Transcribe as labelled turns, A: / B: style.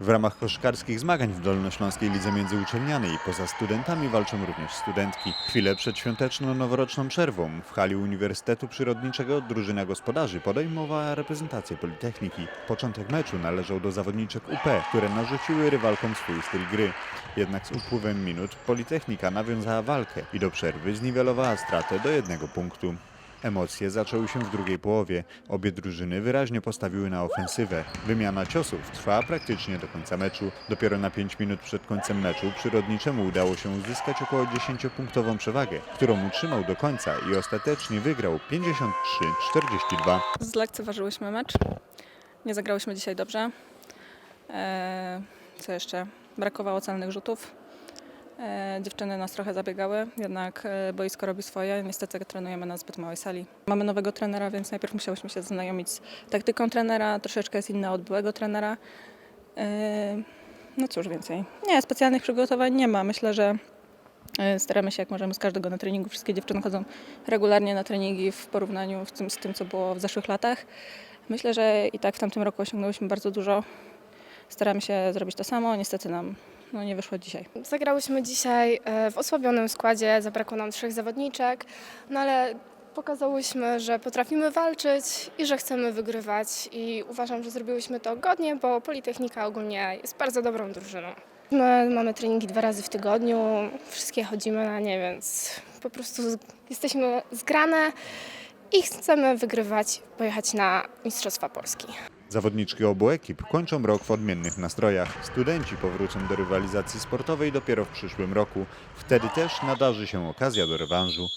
A: W ramach koszykarskich zmagań w Dolnośląskiej Lidze Międzyuczelnianej poza studentami walczą również studentki. Chwilę przed świąteczno-noworoczną przerwą w hali Uniwersytetu Przyrodniczego drużyna gospodarzy podejmowała reprezentację Politechniki. Początek meczu należał do zawodniczek UP, które narzuciły rywalkom swój styl gry. Jednak z upływem minut Politechnika nawiązała walkę i do przerwy zniwelowała stratę do jednego punktu. Emocje zaczęły się w drugiej połowie. Obie drużyny wyraźnie postawiły na ofensywę. Wymiana ciosów trwała praktycznie do końca meczu. Dopiero na 5 minut przed końcem meczu przyrodniczemu udało się uzyskać około 10-punktową przewagę, którą utrzymał do końca i ostatecznie wygrał 53-42.
B: Zlekceważyłyśmy mecz. Nie zagrałyśmy dzisiaj dobrze. E, co jeszcze? Brakowało celnych rzutów. E, dziewczyny nas trochę zabiegały, jednak e, boisko robi swoje. Niestety trenujemy na zbyt małej sali. Mamy nowego trenera, więc najpierw musiałyśmy się zaznajomić z taktyką trenera. Troszeczkę jest inna od byłego trenera. E, no cóż więcej. Nie, specjalnych przygotowań nie ma. Myślę, że staramy się jak możemy z każdego na treningu. Wszystkie dziewczyny chodzą regularnie na treningi w porównaniu z tym, z tym, co było w zeszłych latach. Myślę, że i tak w tamtym roku osiągnęłyśmy bardzo dużo. Staramy się zrobić to samo. Niestety nam no, nie wyszło dzisiaj.
C: Zagrałyśmy dzisiaj e, w osłabionym składzie, zabrakło nam trzech zawodniczek, no ale pokazałyśmy, że potrafimy walczyć i że chcemy wygrywać i uważam, że zrobiłyśmy to godnie, bo Politechnika ogólnie jest bardzo dobrą drużyną. My mamy treningi dwa razy w tygodniu, wszystkie chodzimy na nie, więc po prostu jesteśmy zgrane i chcemy wygrywać, pojechać na Mistrzostwa Polski.
A: Zawodniczki obu ekip kończą rok w odmiennych nastrojach. Studenci powrócą do rywalizacji sportowej dopiero w przyszłym roku. Wtedy też nadarzy się okazja do rewanżu.